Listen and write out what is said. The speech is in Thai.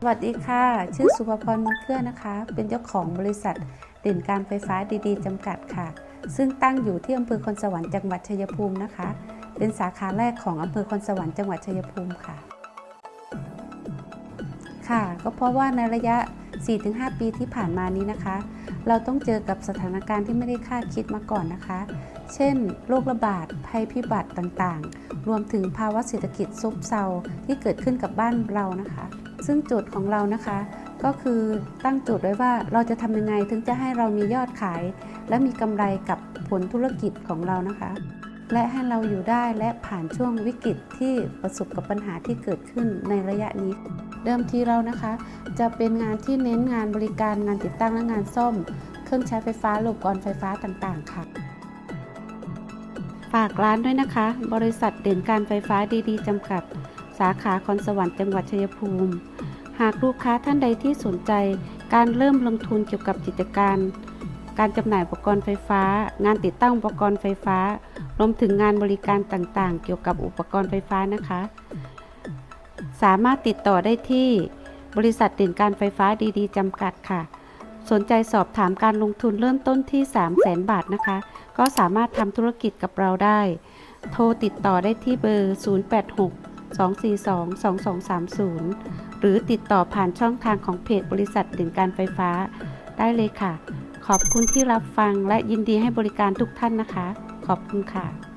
สวัสดีค่ะ ชื่อสุภพรมุนเครือนะคะ เป็นเจ้าของบริษัทเด่นการไฟฟ้าดีๆจำกัดค่ะ ซึ่งตั้งอยู่ที่อำเภอคอนสวรรค์จังหวัดชัยภูมินะคะ เป็นสาขาแรกของอำเภอคอนสวรรค์จังหวัดชัยภูมิค่ะ ค่ะ ก็เพราะว่าในระยะ 4-5 ปีที่ผ่านมานี้นะคะ เราต้องเจอกับสถานการณ์ที่ไม่ได้คาดคิดมาก่อนนะคะ เช่น โรคระบาด ภัยพิบัติต่างๆ รวมถึงภาวะเศรษฐกิจซบเซาที่เกิดขึ้นกับบ้านเรานะคะ ซึ่งโจทย์ของเรานะคะ ก็คือตั้งโจทย์ไว้ว่าเราจะทำยังไงถึงจะให้เรามียอดขาย และมีกำไรกับผลธุรกิจของเรานะคะและให้เราอยู่ได้และผ่านช่วงวิกฤตที่ประสบกับปัญหาที่เกิดขึ้นในระยะนี้ เดิมทีเรานะคะ จะเป็นงานที่เน้นงานบริการงานติดตั้งและงานซ่อมเครื่องใช้ไฟฟ้าอุปกรณ์ไฟฟ้าต่างๆ ค่ะ ฝากร้านด้วยนะคะ บริษัทเด่นการไฟฟ้าดีๆจำกัด สาขาคอนสวรรค์จังหวัดชัยภูมิ หากลูกค้าท่านใดที่สนใจ การเริ่มลงทุนเกี่ยวกับกิจการ การจำหน่ายอุปกรณ์ไฟฟ้า งานติดตั้งอุปกรณ์ไฟฟ้ารวมถึงงานบริการต่างๆ เกี่ยวกับอุปกรณ์ไฟฟ้านะคะ สามารถติดต่อได้ที่บริษัทเด่นการไฟฟ้าดีๆจำกัดค่ะ สนใจสอบถามการลงทุนเริ่มต้นที่ 3 0 0แสนบาทนะคะ ก็สามารถทำธุรกิจกับเราได้ โทรติดต่อได้ที่เบอร์ 086 242 2230 หรือติดต่อผ่านช่องทางของเพจบริษัทเด่นการไฟฟ้าได้เลยค่ะ ขอบคุณที่รับฟังและยินดีให้บริการทุกท่านนะคะ ขอบคุณค่ะ